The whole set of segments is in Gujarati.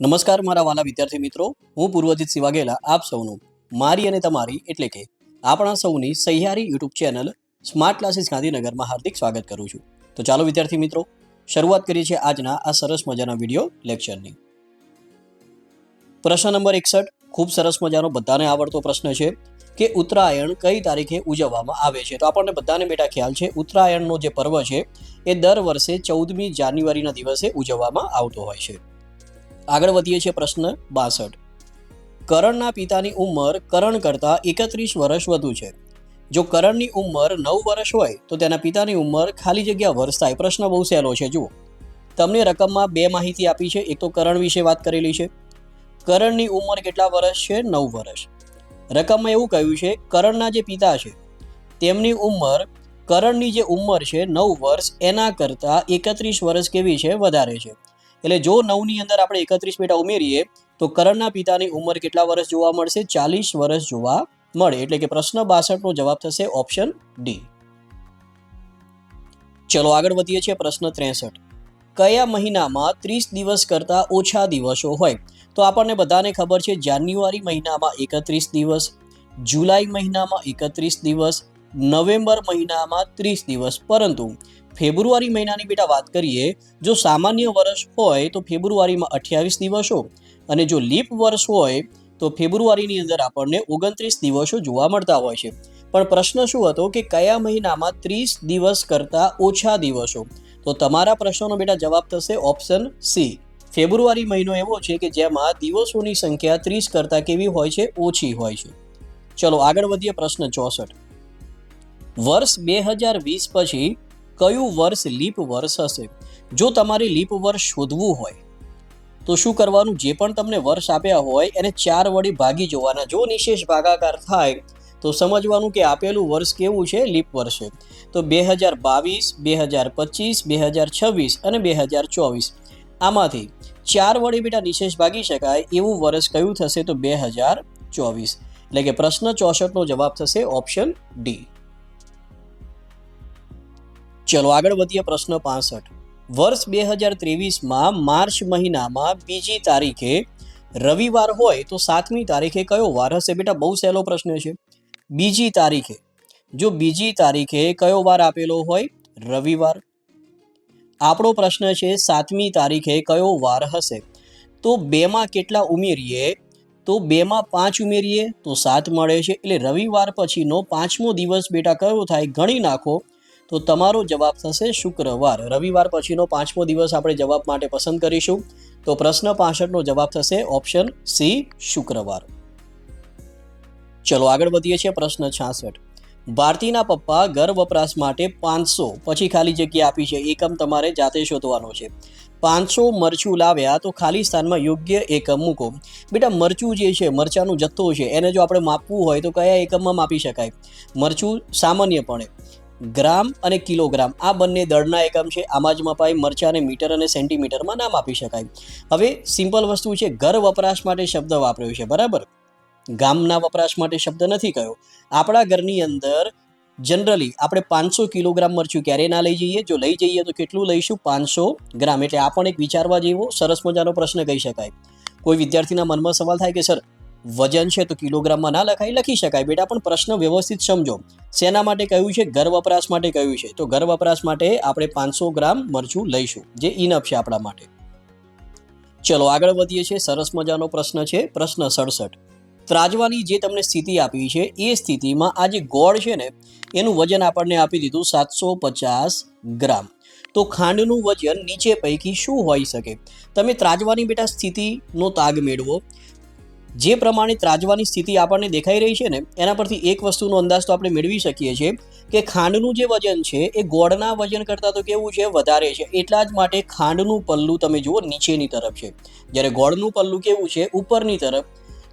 નમસ્કાર મારા વાલા વિદ્યાર્થી મિત્રો, હું પૂર્વજીત સિવાગેલા આપ સૌનું, મારી અને તમારી એટલે કે આપણા સૌની સહિયારી યુટ્યુબ ચેનલ સ્માર્ટ ક્લાસીસ ગાંધીનગરમાં હાર્દિક સ્વાગત કરું છું. તો ચાલો વિદ્યાર્થી મિત્રો, શરૂઆત કરીએ છીએ આજના આ સરસ મજાના વીડિયો લેક્ચરની. પ્રશ્ન નંબર એકસઠ, ખૂબ સરસ મજાનો બધાને આવડતો પ્રશ્ન છે કે ઉત્તરાયણ કઈ તારીખે ઉજવવામાં આવે છે? તો આપણને બધાને બેટા ખ્યાલ છે, ઉત્તરાયણનો જે પર્વ છે એ દર વર્ષે ચૌદમી જાન્યુઆરીના દિવસે ઉજવવામાં આવતો હોય છે. આગળ વધીએ છીએ પ્રશ્ન બાસઠ. કરણના પિતાની ઉંમર કરણ કરતાં એકત્રીસ વર્ષ વધુ છે. જો કરણની ઉંમર નવ વર્ષ હોય, તો તેના પિતાની ઉંમર ખાલી જગ્યા વર્ષ થાય. પ્રશ્ન બહુ સહેલો છે, જુઓ. તમને રકમમાં બે માહિતી આપી છે, એક તો કરણ વિશે વાત કરેલી છે. કરણની ઉંમર કેટલા વર્ષ છે? નવ વર્ષ. રકમમાં એવું કહ્યું છે કરણના જે પિતા છે, તેમની ઉંમર, કરણની જે ઉંમર છે નવ વર્ષ, એના કરતાં એકત્રીસ વર્ષ કેવી છે? વધારે છે. એટલે જો નવની અંદર આપણે એકત્રીસ પેટા ઉમેરીએ, તો કરણના પિતાની ઉંમર કેટલા વર્ષ જોવા મળશે? ચાલીસ વર્ષ જોવા મળે. એટલે કે પ્રશ્ન બાસઠનો જવાબ થશે ઓપ્શન ડી. ચલો આગળ વધીએ છીએ પ્રશ્ન ત્રેસઠ. કયા મહિનામાં ત્રીસ દિવસ કરતાં ઓછા દિવસો હોય? તો આપણને બધાને ખબર છે જાન્યુઆરી મહિનામાં એકત્રીસ દિવસ, જુલાઈ મહિનામાં એકત્રીસ દિવસ, નવેમ્બર મહિનામાં ત્રીસ દિવસ. પરંતુ ફેબ્રુઆરી મહિનાની બેટા વાત કરીએ, જો સામાન્ય વર્ષ હોય તો ફેબ્રુઆરીમાં અઠ્યાવીસ દિવસો અને જો લીપ વર્ષ હોય તો ફેબ્રુઆરીની અંદર આપણને ઓગણત્રીસ દિવસો જોવા મળતા હોય છે. પણ પ્રશ્ન શું હતો કે કયા મહિનામાં ત્રીસ દિવસ કરતાં ઓછા દિવસો? તો તમારા પ્રશ્નનો બેટા જવાબ થશે ઓપ્શન સી. ફેબ્રુઆરી મહિનો એવો છે કે જેમાં દિવસોની સંખ્યા ત્રીસ કરતાં કેવી હોય છે? ઓછી હોય છે. ચલો આગળ વધીએ પ્રશ્ન ચોસઠ. વર્ષ બે હજાર વીસ પછી કયું વર્ષ લીપ વર્ષ હશે? જો તમારે લીપ વર્ષ શોધવું હોય, તો શું કરવાનું? જે પણ તમને વર્ષ આપ્યા હોય, એને ચાર વડે ભાગી જોવાના. જો નિશેષ ભાગાકાર થાય, તો સમજવાનું કે આપેલું વર્ષ કેવું છે? લીપ વર્ષે તો બે હજાર બાવીસ, બે હજાર પચીસ, બે હજાર છવ્વીસ અને બે હજાર ચોવીસ. આમાંથી ચાર વડે બેટા નિશેષ ભાગી શકાય, એવું વર્ષ કયું થશે? તો બે હજાર ચોવીસ. એટલે કે પ્રશ્ન ચોસઠનો જવાબ થશે ઓપ્શન ડી. ચલો આગળ વધીએ પ્રશ્ન પાસઠ. વર્ષ બે હજાર ત્રેવીસમાં માર્ચ મહિનામાં બીજી તારીખે રવિવાર હોય તો સાતમી તારીખે કયો વાર હશે? બેટા, બહુ સહેલો પ્રશ્ન છે. બીજી તારીખે. જો બીજી તારીખે કયો વાર આપેલો હોય? રવિવાર. આપણો પ્રશ્ન છે સાતમી તારીખે કયો વાર હશે? તો બેમાં કેટલા ઉમેરીએ? તો બેમાં પાંચ ઉમેરીએ તો સાત મળે છે. એટલે રવિવાર પછીનો પાંચમો દિવસ બેટા કયો થાય? ગણી નાખો. તો તમારો જવાબ થશે શુક્રવાર. રવિવાર પછીનો પાંચમો દિવસ આપણે જવાબ માટે પસંદ કરીશું. તો પ્રશ્ન પાસઠનો જવાબ થશે ઓપ્શન સી, શુક્રવાર. ચલો આગળ વધીએ છીએ પ્રશ્ન છાસઠ. ભારતીના પપ્પા ઘર વપરાશ માટે પાંચસો, પછી ખાલી જગ્યા આપી છે. એકમ તમારે જાતે શોધવાનો છે. પાંચસો મરચું લાવ્યા તો ખાલી સ્થાનમાં યોગ્ય એકમ મૂકો. બેટા, મરચું જે છે, મરચાંનું જથ્થો છે, એને જો આપણે માપવું હોય તો કયા એકમમાં માપી શકાય? મરચું સામાન્યપણે ગ્રામ અને કિલોગ્રામ. આ બંને દળના એકમ છે. આમાં જ મપાય મરચાને મીટર અને સેન્ટીમીટરમાં નામ આપી શકાય. હવે સિમ્પલ વસ્તુ છે, ઘર વપરાશ માટે શબ્દ વાપર્યો છે. બરાબર? ગામના વપરાશ માટે શબ્દ નથી કયો. આપણા ઘરની અંદર જનરલી આપણે પાંચસો કિલોગ્રામ મરચું ક્યારે ના લઈ જઈએ. જો લઈ જઈએ તો કેટલું લઈશું? પાંચસો ગ્રામ. એટલે આ પણ એક વિચારવા જેવો સરસ મજાનો પ્રશ્ન કહી શકાય. કોઈ વિદ્યાર્થીના મનમાં સવાલ થાય કે, સર વજન છે તો કિલોગ્રામમાં ના લખાય, લખી શકાય. બેટા, પણ પ્રશ્ન વ્યવસ્થિત સમજો. શેના માટે કહ્યું છે? ઘર વપરાશ માટે કહ્યું છે. તો ઘર વપરાશ માટે આપણે પાંચસો ગ્રામ મરચું લઈશું, જે ઇનફ છે આપણા માટે. ચલો, આગળ વધીએ છીએ. સરસ મજાનો પ્રશ્ન છે. પ્રશ્ન સડસઠ. ત્રાજવાની જે તમને સ્થિતિ આપી છે, એ સ્થિતિમાં આ જે ગોળ છે ને, એનું વજન આપણને આપી દીધું સાતસો પચાસ ગ્રામ. તો ખાંડનું વજન નીચે પૈકી શું હોઈ શકે? તમે ત્રાજવાની બેટા સ્થિતિનો તાગ મેળવો. જે પ્રમાણે ત્રાજવાની સ્થિતિ આપણને દેખાઈ રહી છે ને, એના પરથી એક વસ્તુનો અંદાજ તો આપણે મેળવી શકીએ છીએ કે ખાંડનું જે વજન છે, એ ગોળના વજન કરતાં તો કેવું છે, વધારે છે. એટલા જ માટે ખાંડનું પલ્લું તમે જુઓ નીચેની તરફ છે. જ્યારે ગોળનું પલ્લું કેવું છે, ઉપરની તરફ,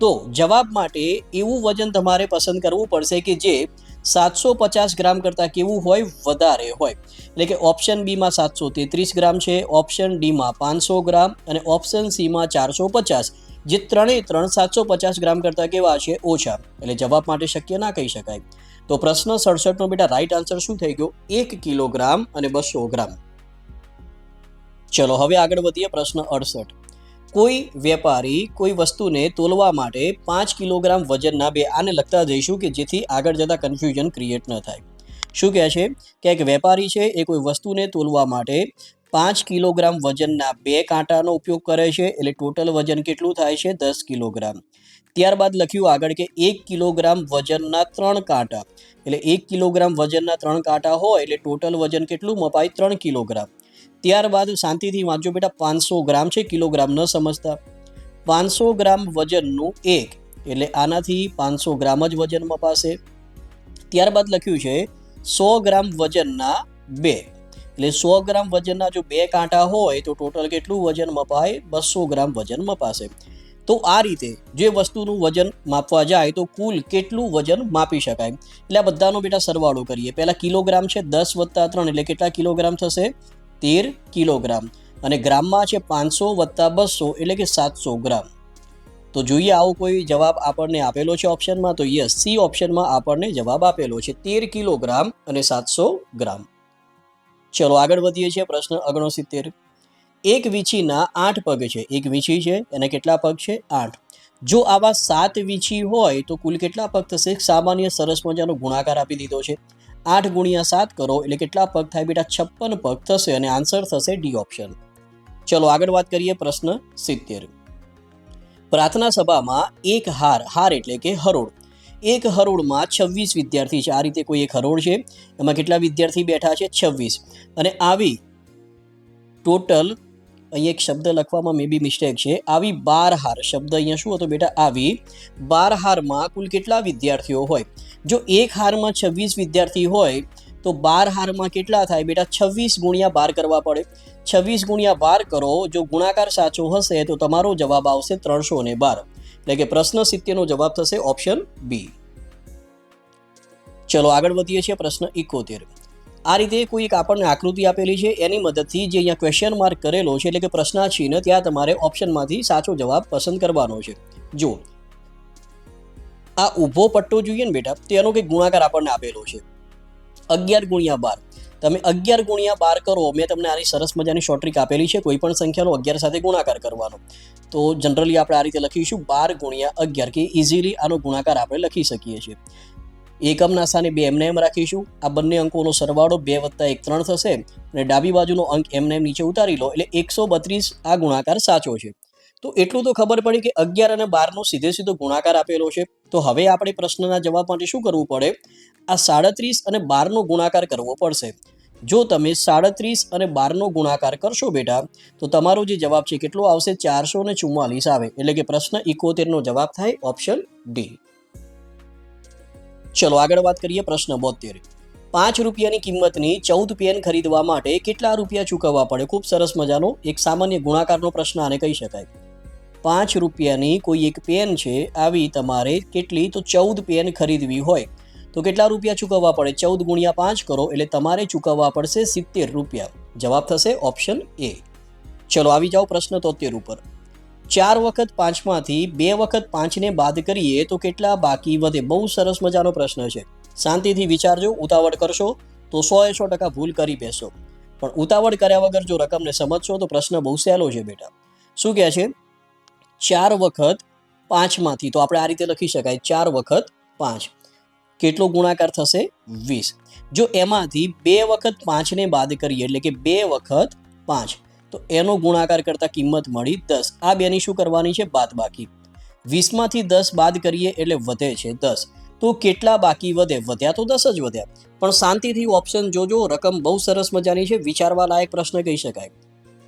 તો જવાબ માટે એવું વજન તમારે પસંદ કરવું પડશે કે જે સાતસો પચાસ ગ્રામ કરતાં કેવું હોય, વધારે હોય. એટલે કે ઓપ્શન બીમાં સાતસો તેત્રીસ ગ્રામ છે, ઓપ્શન ડીમાં પાંચસો ગ્રામ અને ઓપ્શન સીમાં ચારસો પચાસ. જે ત્રણે ત્રણ સાતસો પચાસ ગ્રામ કરતાં કેવા છે, ઓછા. એટલે જવાબ માટે શક્ય ના કહી શકાય. તો પ્રશ્ન સડસઠનો બેટા રાઈટ આન્સર શું થઈ ગયો? એક કિલોગ્રામ અને બસો ગ્રામ. ચલો, હવે આગળ વધીએ પ્રશ્ન અડસઠ. કોઈ વેપારી કોઈ વસ્તુને તોલવા માટે પાંચ કિલોગ્રામ વજનના બે આને લગતા જઈશું કે જેથી આગળ જતાં કન્ફ્યુઝન ક્રિએટ ન થાય. શું કહે છે? કે એક વેપારી છે, એ કોઈ વસ્તુને તોલવા માટે પાંચ કિલોગ્રામ વજનના બે કાંટાનો ઉપયોગ કરે છે. એટલે ટોટલ વજન કેટલું થાય છે? દસ કિલોગ્રામ. ત્યારબાદ લખ્યું આગળ કે એક કિલોગ્રામ વજનના ત્રણ કાંટા. એટલે એક કિલોગ્રામ વજનના ત્રણ કાંટા હોય, એટલે ટોટલ વજન કેટલું મપાય? ત્રણ કિલોગ્રામ. ત્યારબાદ શાંતિથી વાંચો બેટા, પાંચસો ગ્રામ છે, કિલોગ્રામ ન સમજતા. પાંચસો ગ્રામ વજનનું એક, એટલે આનાથી પાંચસો ગ્રામ જ વજન મપાશે. ત્યારબાદ લખ્યું છે, સો ગ્રામ વજનના બે. એટલે સો ગ્રામ વજનના જો બે કાંટા હોય તો ટોટલ કેટલું વજન મપાય? બસો ગ્રામ વજન મપાશે. તો આ રીતે જે વસ્તુનું વજન માપવા જાય તો કુલ કેટલું વજન માપી શકાય? એટલે આ બધાનો બેટા સરવાળો કરીએ. પહેલાં કિલોગ્રામ છે દસ વત્તા ત્રણ, એટલે કેટલા કિલોગ્રામ થશે? તેર કિલોગ્રામ. અને ગ્રામમાં છે પાંચસો વત્તા બસો, એટલે કે સાતસો ગ્રામ. તો જોઈએ આવો કોઈ જવાબ આપણને આપેલો છે ઓપ્શનમાં? તો યસ, સી ઓપ્શનમાં આપણને જવાબ આપેલો છે. તેર કિલોગ્રામ અને સાતસો ગ્રામ. ચલો આગળ વધીએ છીએ પ્રશ્ન ઓગણસિત્તેર. એક વીંછીના આઠ પગ છે. એક વીંછી છે. એને કેટલા પગ છે? આઠ. જો આવા સાત વીંછી હોય તો કુલ કેટલા પગ થશે? સામાન્ય સરસ મજાનો ગુણાકાર આપી દીધો છે. આઠ ગુણ્યા સાત કરો એટલે કેટલા પગ થાય બેટા? છપ્પન પગ થશે અને આન્સર થશે ડી ઓપ્શન. ચલો આગળ વાત કરીએ પ્રશ્ન સિત્તેર. પ્રાર્થના સભામાં એક હાર હાર એટલે કે હરોળ. એક હરોળમાં છવ્વીસ વિદ્યાર્થી છે. આ રીતે કોઈ એક હરોળ છે. એમાં કેટલા વિદ્યાર્થી બેઠા છે? છવ્વીસ. અને આવી ટોટલ અહીં એક શબ્દ લખવામાં મે બી મિસ્ટેક છે. આવી બાર હાર શબ્દ અહીંયા શું હતો બેટા? આવી બાર હારમાં કુલ કેટલા વિદ્યાર્થીઓ હોય? જો એક હારમાં છવ્વીસ વિદ્યાર્થી હોય, તો બાર હારમાં કેટલા થાય બેટા? છવ્વીસ ગુણ્યા બાર કરવા પડે. છવ્વીસ ગુણ્યા બાર કરો, જો ગુણાકાર સાચો હશે, તો તમારો જવાબ આવશે ત્રણસો ને બાર. એટલે કે પ્રશ્ન સિત્તેરનો જવાબ થશે ઓપ્શન બી ચલો આગળ વધીએ છીએ પ્રશ્ન ઇકોતેર આ રીતે કોઈ એક આપણને આકૃતિ આપેલી છે, એની મદદથી જે અહીંયા ક્વેશ્ચન માર્ક કરેલો છે, એટલે કે પ્રશ્નાચિહ્ન ત્યાં તમારે ઓપ્શનમાંથી સાચો જવાબ પસંદ કરવાનો છે. જો આ ઊભો પટ્ટો જોઈએ ને બેટા, તેનો કંઈક ગુણાકાર આપણને આપેલો છે. અગિયાર ગુણ્યા બાર. તમે અગિયાર ગુણ્યા બાર કરો, મેં તમને આની સરસ મજાની શોર્ટ ટ્રીક આપેલી છે, કોઈ પણ સંખ્યાનો અગિયાર સાથે ગુણાકાર કરવાનો. તો જનરલી આપણે આ રીતે લખીશું બાર ગુણ્યા અગિયાર, કે ઇઝીલી આનો ગુણાકાર આપણે લખી શકીએ છીએ. એકમના સ્થાને બે એમને એમ રાખીશું, આ બંને અંકોનો સરવાળો બે વત્તા એક ત્રણ થશે, અને ડાબી બાજુનો અંક એમને એમ નીચે ઉતારી લો, એટલે એકસો બત્રીસ આ ગુણાકાર સાચો છે. તો એટલું તો ખબર પડી કે અગિયાર અને બારનો સીધે સીધો ગુણાકાર આપેલો છે. તો હવે આપણે પ્રશ્નના જવાબ માટે શું કરવું પડે? આ સાડત્રીસ અને બારનો ગુણાકાર કરવો પડશે. જો તમે સાડત્રીસ અને બારનો ગુણાકાર કરશો બેટા, તો તમારો જે જવાબ છે કેટલો આવશે? ચારસો ને ચુમ્માલીસ આવે. એટલે કે પ્રશ્ન ઇકોતેરનો જવાબ થાય ઓપ્શન ડી. ચલો આગળ વાત કરીએ પ્રશ્ન બોતેર. પાંચ રૂપિયાની કિંમતની ચૌદ પેન ખરીદવા માટે કેટલા રૂપિયા ચૂકવવા પડે? ખૂબ સરસ મજાનો, એક સામાન્ય ગુણાકારનો પ્રશ્ન આને કહી શકાય. પાંચ રૂપિયાની કોઈ એક પેન છે, આવી તમારે કેટલી? તો ચૌદ પેન ખરીદવી હોય. તો કેટલા રૂપિયા ચૂકવવા પડે? ચૌદ ગુણ્યા પાંચ કરો, એટલે તમારે ચૂકવવા પડશે સિત્તેર રૂપિયા. જવાબ થશે ઓપ્શન એ. ચલો, આવી જાઓ પ્રશ્ન તોતેર ઉપર. ચાર વખત પાંચમાંથી બે વખત પાંચને બાદ કરીએ તો કેટલા બાકી વધે? બહુ સરસ મજાનો પ્રશ્ન છે. શાંતિથી વિચારજો, ઉતાવળ કરશો, તો સો એ સો ટકા ભૂલ કરી બેસો. પણ ઉતાવળ કર્યા વગર જો રકમને સમજશો, તો પ્રશ્ન બહુ સહેલો છે બેટા. શું કહે છે? ચાર વખત પાંચમાંથી, તો આપણે આ રીતે લખી શકાય, ચાર વખત પાંચ. કેટલો ગુણાકાર થશે? વીસ. જો એમાંથી બે વખત પાંચને બાદ કરીએ, એટલે કે બે વખત પાંચ, તો એનો ગુણાકાર કરતાં કિંમત મળી દસ. આ બેની શું કરવાની છે? બાદ બાકી. વીસમાંથી દસ બાદ કરીએ એટલે વધે છે દસ. તો કેટલા બાકી વધે? વધ્યા તો દસ જ વધ્યા. પણ શાંતિથી ઓપ્શન જોજો, રકમ બહુ સરસ મજાની છે, વિચારવા લાયક પ્રશ્ન કહી શકાય.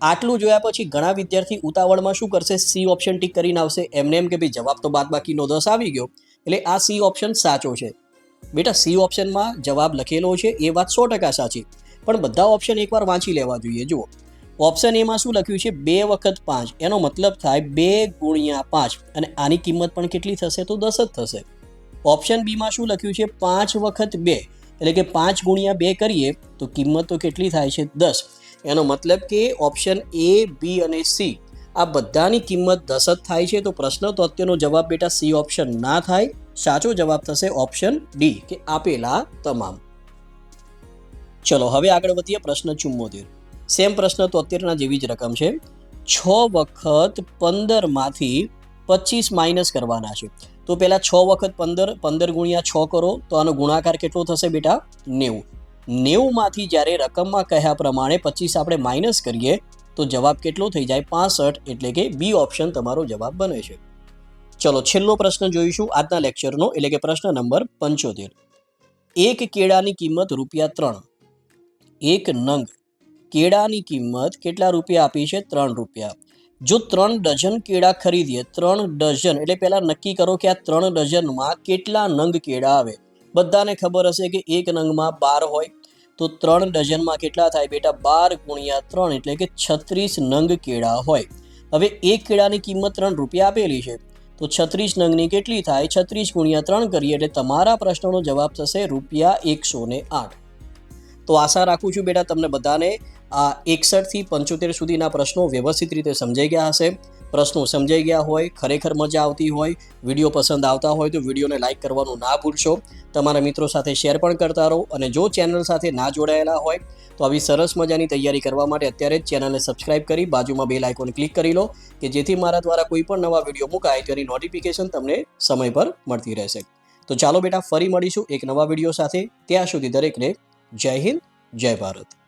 આટલું જોયા પછી ઘણા વિદ્યાર્થી ઉતાવળમાં શું કરશે? સી ઓપ્શન ટીક કરીને આવશે. એમને એમ કે ભાઈ જવાબ તો બાદ બાકીનો દસ આવી ગયો. એટલે આ સી ઓપ્શન સાચો છે. બેટા સી ઓપ્શનમાં જવાબ લખેલો છે, એ વાત સો ટકા સાચી. પણ બધા ઓપ્શન એકવાર વાંચી લેવા જોઈએ, જુઓ. ઓપ્શન એમાં શું લખ્યું છે? બે વખત પાંચ. એનો મતલબ થાય બે ગુણ્યા પાંચ. અને આની કિંમત પણ કેટલી થશે? તો દસ જ થશે. ઓપ્શન બીમાં શું લખ્યું છે? પાંચ વખત બે. એટલે કે પાંચ ગુણ્યા બે કરીએ, તો કિંમત તો કેટલી થાય છે? દસ. એનો મતલબ કે ઓપ્શન એ બી અને સી આ બધાની કિંમત દસ જ થાય છે. તો પ્રશ્ન તો અત્યારનો જવાબ બેટા સી ઓપ્શન ના થાય. સાચો જવાબ થશે ઓપ્શન ડી, કે આપેલા તમામ. ચલો, હવે આગળ વધીએ પ્રશ્ન ચુમ્મોતેર સેમ પ્રશ્ન તો અત્યારના જેવી જ રકમ છે. છ વખત પંદરમાંથી પચીસ માઇનસ કરવાના છે. તો પહેલાં છ વખત પંદર પંદર ગુણ્યા છ કરો, તો આનો ગુણાકાર કેટલો થશે બેટા? નેવું. નેવુંમાંથી જ્યારે રકમમાં કહ્યા પ્રમાણે પચીસ આપણે માઇનસ કરીએ, તો જવાબ કેટલો થઈ જાય? પાસઠ, એટલે કે બી ઓપ્શન તમારો જવાબ બને છે. ચલો છેલ્લો પ્રશ્ન જોઈશું આજના લેક્ચરનો એટલે કે પ્રશ્ન નંબર પંચોતેર. એક કેળાની કિંમત રૂપિયા ત્રણ. એક નંગ. કેળાની કિંમત કેટલા રૂપિયા આપી છે? ત્રણ રૂપિયા. જો ત્રણ ડઝન કેળા ખરીદીએ, ત્રણ ડઝન, એટલે પહેલાં નક્કી કરો કે આ ત્રણ ડઝનમાં કેટલા નંગ કેળા આવે. બધાને ખબર હશે કે એક નંગમાં બાર હોય. તો ત્રણ ડઝનમાં કેટલા થાય બેટા? બાર ગુણ્યા ત્રણ, એટલે કે છત્રીસ નંગ કેળા હોય. હવે એક કેળાની કિંમત ત્રણ રૂપિયા આપેલી છે. તો છત્રીસ નંગની કેટલી થાય? છત્રીસ ગુણ્યા ત્રણ કરીએ એટલે તમારા પ્રશ્નનો જવાબ થશે રૂપિયા એકસો ને આઠ. તો આશા રાખું છું બેટા તમને બધાને આ એકસઠથી પંચોતેર સુધીના પ્રશ્નો વ્યવસ્થિત રીતે સમજાઈ ગયા હશે. પ્રશ્નો સમજાઈ ગયા હોય, ખરેખર મજા આવતી હોય, વીડિયો પસંદ આવતા હોય તો વિડીયોને લાઇક કરવાનું ના ભૂલશો. તમારા મિત્રો સાથે શેર પણ કરતા રહો અને જો ચેનલ સાથે ના જોડાયેલા હોય, તો આવી સરસ મજાની તૈયારી કરવા માટે અત્યારે જ ચેનલને સબસ્ક્રાઇબ કરી બાજુમાં બે આઇકોન ક્લિક કરી લો, કે જેથી મારા દ્વારા કોઈ પણ નવા વીડિયો મુકાય તેની નોટિફિકેશન તમને સમય પર મળતી રહેશે. તો ચાલો બેટા, ફરી મળીશું એક નવા વીડિયો સાથે. ત્યાં સુધી દરેકને જય હિન્દ, જય ભારત.